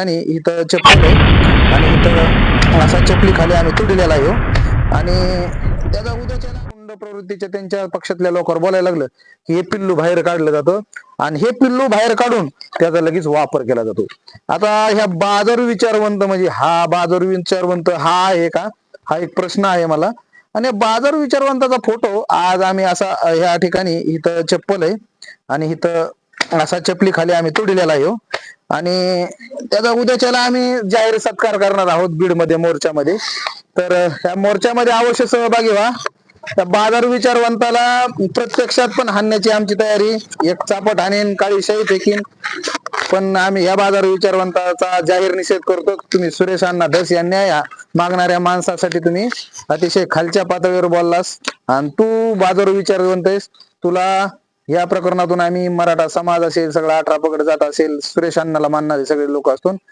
आणि इथं चप्पल आहे. आणि इथं असा चपली खाली आम्ही तुटलेला आहे. आणि त्याचा उद्याच्या गुंड प्रवृत्तीच्या त्यांच्या पक्षातल्या लोकांवर बोलायला लागलं की हे पिल्लू बाहेर काढलं जातं. आणि हे पिल्लू बाहेर काढून त्याचा लगेच वापर केला जातो. आता ह्या बाजार विचारवंत म्हणजे हा बाजार विचारवंत हा आहे का? हा एक प्रश्न आहे मला. आणि बाजार विचारवंताचा फोटो आज आम्ही असा ह्या ठिकाणी इथं चप्पल आहे. आणि इथं असा चपली खाली आम्ही तुडलेला आहे. आणि त्याचा उद्याच्याला आम्ही जाहीर सत्कार करणार आहोत बीडमध्ये मोर्चामध्ये. तर या मोर्चामध्ये अवश्य सहभागी व्हा. त्या बाजार विचारवंताला प्रत्यक्षात पण हाणण्याची आमची तयारी एक चापट हाणेन काळी शाही फेकीन. पण आम्ही या बाजार विचारवंताचा जाहीर निषेध करतो तुम्ही सुरेश अण्णा धस या न्याय मागणाऱ्या माणसासाठी तुम्ही अतिशय खालच्या पातळीवर बोललास. आणि तू बाजार विचारवंत आहेस. तुला या प्रकरणातून आम्ही मराठा समाज असेल सगळा अठरा पकड जात असेल सुरेश अण्णाला मानणारे सगळे लोक असून